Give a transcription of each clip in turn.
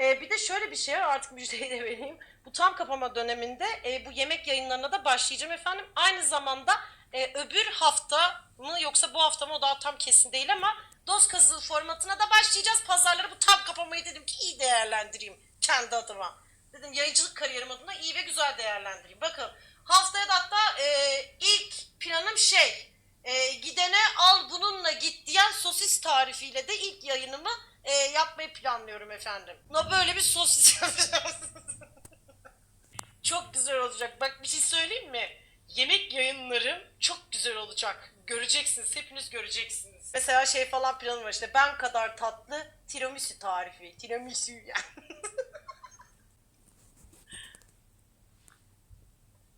Ee, bir de şöyle bir şey var artık müjdeyi de vereyim. Bu tam kapama döneminde e, bu yemek yayınlarına da başlayacağım efendim. Aynı zamanda e, öbür hafta mı yoksa bu hafta mı o daha tam kesin değil ama doz kazığı formatına da başlayacağız. Pazarları bu tam kapamayı dedim ki iyi değerlendireyim kendi adıma. Dedim yayıncılık kariyerim adına iyi ve güzel değerlendireyim. Bakın haftaya da hatta e, ilk planım şey e, gidene al bununla git diyen sosis tarifiyle de ilk yayınımı e, planlıyorum efendim. Na böyle bir sosis yapacağız. çok güzel olacak. Bak bir şey söyleyeyim mi? Yemek yayınlarım çok güzel olacak. Göreceksiniz. Hepiniz göreceksiniz. Mesela şey falan planım var işte. Ben kadar tatlı tiramisu tarifi. Tiramisu yani.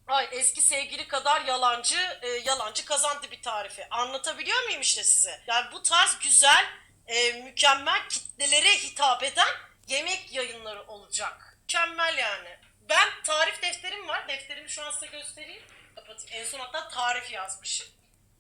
Ay eski sevgili kadar yalancı, e, yalancı kazandı bir tarifi. Anlatabiliyor muyum işte size? Yani bu tarz güzel, e, mükemmel kitlelere hitap eden yemek yayınları olacak. Mükemmel yani. Ben tarif defterim var. Defterimi şu an size göstereyim. Kapatayım. En son hatta tarif yazmışım.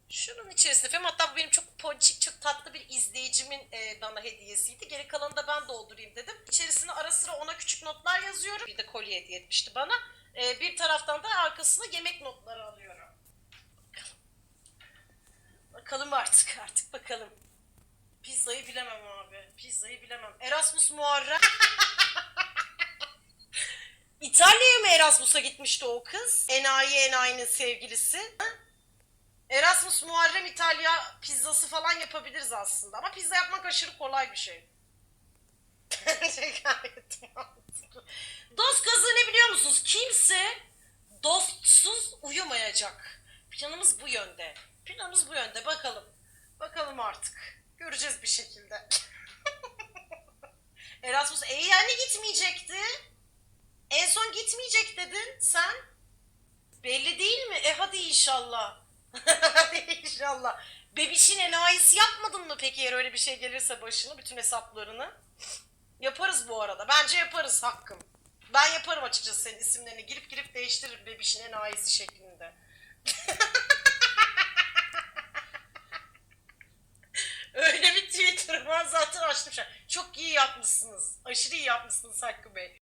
Şunun içerisinde efendim hatta bu benim çok ponçik çok tatlı bir izleyicimin e, bana hediyesiydi. Geri kalanını da ben doldurayım dedim. İçerisine ara sıra ona küçük notlar yazıyorum. Bir de kolye hediye etmişti bana. E, bir taraftan da arkasına yemek notları alıyorum. Bakalım. Bakalım artık artık bakalım. Pizzayı bilemem abi. Pizzayı bilemem. Erasmus Muharrem. İtalya'ya mı Erasmus'a gitmişti o kız? Enayi Enayi'nin sevgilisi. Erasmus Muharrem İtalya pizzası falan yapabiliriz aslında. Ama pizza yapmak aşırı kolay bir şey. Bence gayet mantıklı. Dost kazığı ne biliyor musunuz? Kimse dostsuz uyumayacak. Planımız bu yönde. Planımız bu yönde. Bakalım. Bakalım artık. Göreceğiz bir şekilde. Erasmus e yani gitmeyecekti. En son gitmeyecek dedin sen. Belli değil mi? E hadi inşallah. hadi inşallah. Bebişin enayisi yapmadın mı peki eğer öyle bir şey gelirse başına bütün hesaplarını? Yaparız bu arada. Bence yaparız hakkım. Ben yaparım açıkçası senin isimlerini. Girip girip değiştiririm bebişin enayisi şeklinde. Öyle bir Twitter var zaten açtım. Çok iyi yapmışsınız. Aşırı iyi yapmışsınız Hakkı Bey.